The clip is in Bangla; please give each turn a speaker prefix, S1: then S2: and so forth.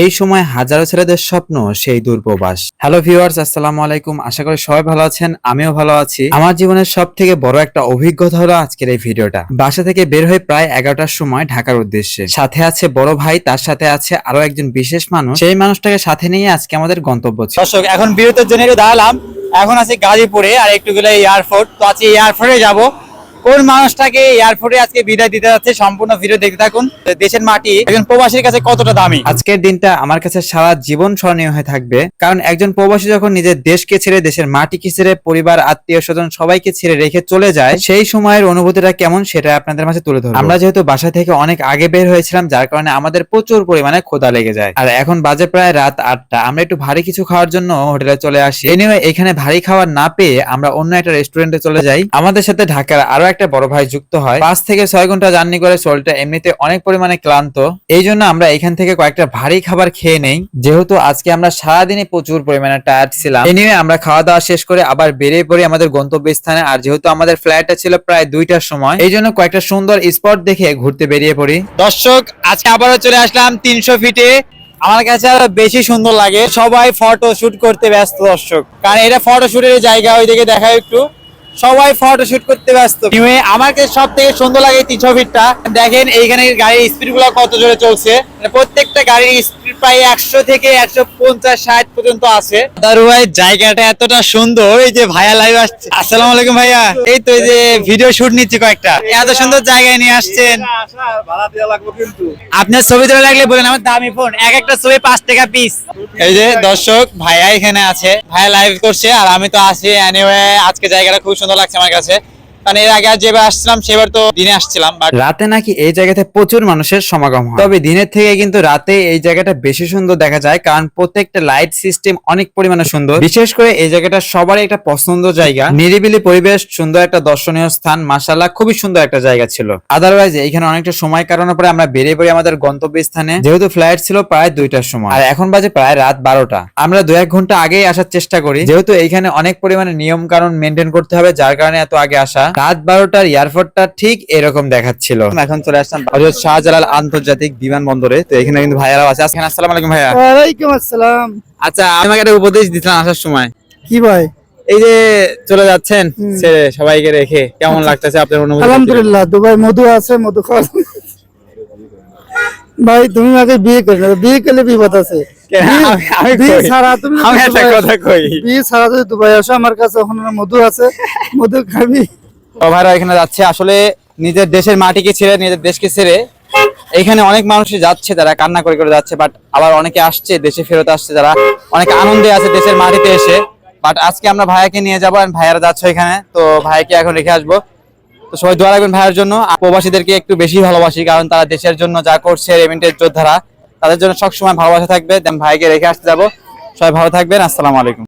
S1: এই সময় হাজারো ছেলেদের স্বপ্ন সেই দূরপ্রবাস হ্যালো ভিউয়ার্স আসসালামু আলাইকুম। আশা করি সবাই ভালো আছেন, আমিও ভালো আছি। আমার জীবনের সব থেকে বড় একটা অভিজ্ঞতা হলো আজকের এই ভিডিওটা। বাসা থেকে বের হয়ে প্রায় এগারোটার সময় ঢাকার উদ্দেশ্যে। সাথে আছে বড় ভাই, তার সাথে আছে আরও একজন বিশেষ মানুষ। সেই মানুষটাকে সাথে নিয়ে আজকে আমাদের গন্তব্য ছিল।
S2: দর্শক, এখন বিরতির জন্য দাঁড়ালাম। এখন আছি গাজীপুরে, আর একটু গেলে এয়ারপোর্ট তো আজকে এয়ারপোর্টে যাব। কোন মানুষটাকে এয়ারপোর্টে আজকে বিদায় দিতে যাচ্ছে সম্পূর্ণ ভিডিও দেখতে থাকুন। দেশের মাটি একজন প্রবাসীর কাছে কতটা দামি?
S1: আজকের দিনটা আমার কাছে সারা জীবন স্মরণীয় হয়ে থাকবে। কারণ একজন প্রবাসী যখন নিজের দেশকে ছেড়ে, দেশের মাটিকে ছেড়ে, পরিবার, আত্মীয় স্বজন সবাইকে ছেড়ে রেখে চলে যায়, সেই সময়ের অনুভূতিটা কেমন সেটা আপনাদের মাঝে তুলে ধরবো। আমরা যেহেতু বাসা থেকে অনেক আগে বের হয়েছিলাম, যার কারণে আমাদের প্রচুর পরিমাণে ক্ষুধা লেগে যায়। আর এখন বাজে প্রায় রাত আটটা। আমরা একটু ভারী কিছু খাওয়ার জন্য হোটেলে চলে আসি। এখানে ভারী খাবার না পেয়ে আমরা অন্য একটা রেস্টুরেন্টে চলে যাই। আমাদের সাথে ঢাকার আরও একটা বড় ভাই যুক্ত হয়। পাঁচ থেকে ছয় ঘণ্টা জার্নি করে শরীরটা এমনিতে অনেক পরিমাণে ক্লান্ত। এই জন্য আমরা এখান থেকে কয়েকটা ভারী খাবার খেয়ে নেই। যেহেতু আজকে আমরা সারাদিনে প্রচুর পরিমাণে টায়ার্ড ছিলাম। এনিওয়ে আমরা খাওয়া দাওয়া শেষ করে আবার বেরিয়ে পড়ি আমাদের গন্তব্য স্থানে আর যেহেতু আমাদের ফ্লাইটটা ছিল প্রায় দুইটার সময়, এই জন্য কয়েকটা সুন্দর স্পট দেখে ঘুরতে বেরিয়ে পড়ি।
S2: দর্শক, আজকে আবারও চলে আসলাম তিনশো ফিটে আমার কাছে আরও বেশি সুন্দর লাগে। সবাই ফটো শুট করতে ব্যস্ত, দর্শক। কারণ এটা ফটো শুটের জায়গা, ওইদিকে দেখায় একটু। সবাই ফটো শুট করতে ব্যস্ত। আমাকে সব থেকে সুন্দর লাগে এই ছবিটা দেখেন, এইখানে গাড়ির স্পিডগুলো কত জোরে চলছে। মানে প্রত্যেকটা গাড়ির প্রায় একশো থেকে একশো পঞ্চাশ ষাট পর্যন্ত আছে। দারুভাই জায়গাটা এতটা সুন্দর, এই যে ভাইয়া লাইভ আসছে। আসসালামু আলাইকুম ভাইয়া। এই তো যে ভিডিও শুট নিচ্ছি কয়েকটা। এত সুন্দর জায়গায় নিয়ে আসছেন। আপনার ছবি তোলা লাগলে বলেন, আমার দামি ফোন এক একটা ছবি পাঁচ টাকা পিস এই যে দর্শক, ভাইয়া এখানে আছে। ভাইয়া লাইভ করছে, আর আমি তো আছি এনিওয়ে আজকে জায়গাটা খুব সুন্দর লাগছে আমার কাছে। কারণ এর আগে যেবার আসছিলাম সেবার তো দিনে আসছিলাম
S1: রাতে নাকি এই জায়গাতে প্রচুর মানুষের সমাগম হয়। তবে দিনের থেকে কিন্তু রাতে এই জায়গাটা বেশি সুন্দর দেখা যায়, কারণ প্রত্যেকটা লাইট সিস্টেম অনেক পরিমাণে সুন্দর। বিশেষ করে এই জায়গাটা সবারই একটা পছন্দ জায়গা। নিরিবিলি পরিবেশ, সুন্দর একটা দর্শনীয় স্থান মাসাল্লাহ খুবই সুন্দর একটা জায়গা ছিল। আদারওয়াইজ এখানে অনেকটা সময় কাটানোর পরে আমরা বেরিয়ে পড়ি আমাদের গন্তব্য স্থানে যেহেতু ফ্লাইট ছিল প্রায় দুইটার সময়। আর এখন বাজে প্রায় রাত বারোটা। আমরা দু এক ঘণ্টা আগেই আসার চেষ্টা করি। যেহেতু এইখানে অনেক পরিমাণে নিয়ম কারণ মেনটেন করতে হবে, যার কারণে এত আগে আসা। রাত বারোটার এয়ারপোর্টটা ঠিক এরকম দেখাচ্ছিল। এখন চলে আসলাম শাহজালাল আন্তর্জাতিক বিমানবন্দরে। তো এখানে কিন্তু ভাইয়ারাও আছে। আজকে আসসালামু আলাইকুম ভাইয়া।
S3: ওয়ালাইকুম আসসালাম।
S1: আচ্ছা আমি আমাকে একটা উপদেশ দিছিলাম আসার সময়।
S3: কি ভাই?
S1: এই যে চলে যাচ্ছেন ছেড়ে সবাইকে রেখে কেমন লাগতেছে আপনার অনুভূতি?
S3: আলহামদুলিল্লাহ দুবাই মধু আছে মধু খাওয়া ভাই তুমি আগে বিয়ে করে নাও। বিয়ে করলে বিপদ আছে। বিয়ে-
S1: আমি-।
S3: ছাড়া তুমি
S1: একটা
S3: দুবাই-
S1: কথা কই।
S3: বিয়ে ছাড়া যদি দুবাই আসো আমার কাছে ওখানে মধু আছে। মধু খাবি।
S1: ভাইরা এখানে যাচ্ছে। আসলে নিজের দেশের মাটিকে ছেড়ে, নিজের দেশকে ছেড়ে এখানে অনেক মানুষই যাচ্ছে তারা কান্না করে করে যাচ্ছে বাট আবার অনেকে আসছে, দেশে ফেরত আসছে, যারা অনেক আনন্দে আছে দেশের মাটিতে এসে। বাট আজকে আমরা ভাইয়াকে নিয়ে যাব ভাইয়ারা যাচ্ছে এখানে। তো ভাইকে এখন রেখে আসব। তো সবাই দোয়া রাখবেন ভাইয়ের জন্য। প্রবাসীদেরকে একটু বেশি ভালোবাসি, কারণ তারা দেশের জন্য যা করছে রেমিটের যোদ্ধারা, তাদের জন্য সবসময় ভালোবাসা থাকবে। ভাইকে রেখে আসতে যাব। সবাই ভালো থাকবেন। আসসালামু আলাইকুম।